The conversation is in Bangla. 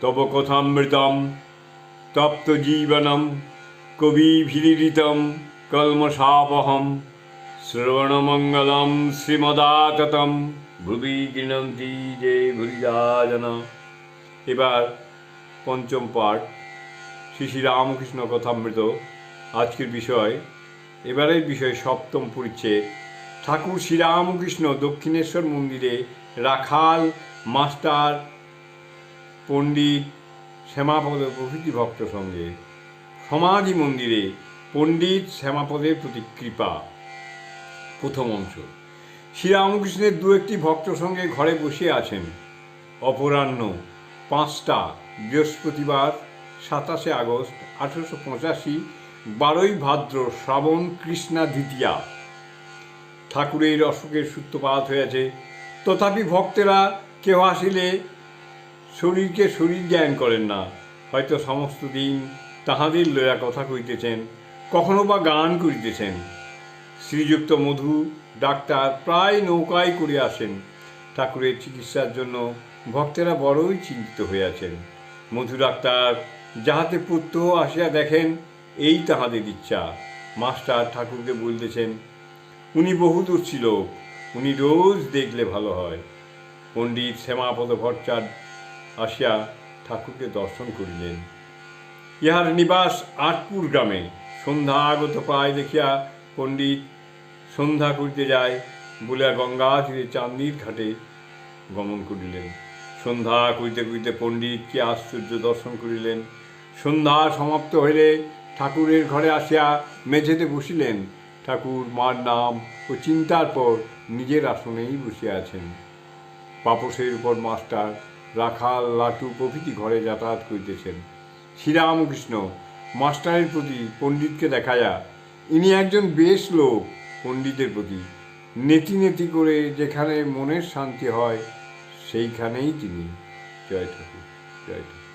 তব কথামৃতম তপ্ত জীবনম কবিভিরিতম কলমশাপহম শ্রবণমঙ্গলম শ্রীমদাততম ভুবি গৃণন্তি যে ভুরিজাজন এবার পঞ্চম পাঠ, শ্রী শ্রী রামকৃষ্ণ কথামৃত, আজকের বিষয়, এবারের বিষয় সপ্তম পরিচ্ছেদ, ঠাকুর শ্রীরামকৃষ্ণ দক্ষিণেশ্বর মন্দিরে রাখাল মাস্টার পণ্ডিত শ্যামাপদ প্রভৃতি ভক্ত সঙ্গে। সমাধি মন্দিরে পণ্ডিত শ্যামাপদের প্রতি কৃপা। প্রথম অংশ। শ্রীরামকৃষ্ণের দু একটি ভক্ত সঙ্গে ঘরে বসে আছেন। অপরাহ্ন পাঁচটা, বৃহস্পতিবার সাতাশে আগস্ট আঠেরোশো পঁচাশি, বারোই ভাদ্র শ্রাবণ কৃষ্ণা দ্বিতীয়া। ঠাকুরের অসুখের সূত্রপাত হয়েছে। তথাপি ভক্তেরা কেউ আসিলে শরীরকে শরীর জ্ঞান করেন না। হয়তো সমস্ত দিন তাহাদের লয়া কথা কইতেছেন কখনো বা গান করিতেছেন। শ্রীযুক্ত মধু ডাক্তার প্রায় নৌকায় করে আসেন। ঠাকুরের চিকিৎসার জন্য ভক্তেরা বড়ই চিন্তিত হইয়াছেন মধু ডাক্তার যাহাতে পুত্র আসিয়া দেখেন, এই তাহাদের ইচ্ছা। মাস্টার ঠাকুরকে বলতেছেন, উনি বহুদূর ছিল উনি রোজ দেখলে ভালো হয়। পণ্ডিত শ্যামাপদ ভট্টাচার্য আসিয়া ঠাকুরকে দর্শন করিলেন। ইহার নিবাস আটপুর গ্রামে। সন্ধ্যা আগত প্রায় দেখিয়া পণ্ডিত সন্ধ্যা করিতে যায়, বলিয়া গঙ্গা তীরে চাঁদনির ঘাটে গমন করিলেন। সন্ধ্যা করিতে করিতে পণ্ডিতকে আশ্চর্য দর্শন করিলেন। সন্ধ্যা সমাপ্ত হইলে ঠাকুরের ঘরে আসিয়া মেঝেতে বসিলেন। ঠাকুর মার নাম ও চিন্তার পর নিজের আসনেই বসিয়া আছেন। পাপসের উপর মাস্টার রাখাল লাটু প্রভৃতি ঘরে যাতায়াত করিতেছেন। শ্রীরামকৃষ্ণ, মাস্টারের প্রতি পণ্ডিতকে দেখা যা ইনি একজন বেশ লোক পণ্ডিতের প্রতি। নেতি নেতি করে যেখানে মনের শান্তি হয়, সেইখানেই তিনি। জয় ঠাকুর জয় ঠাকুর।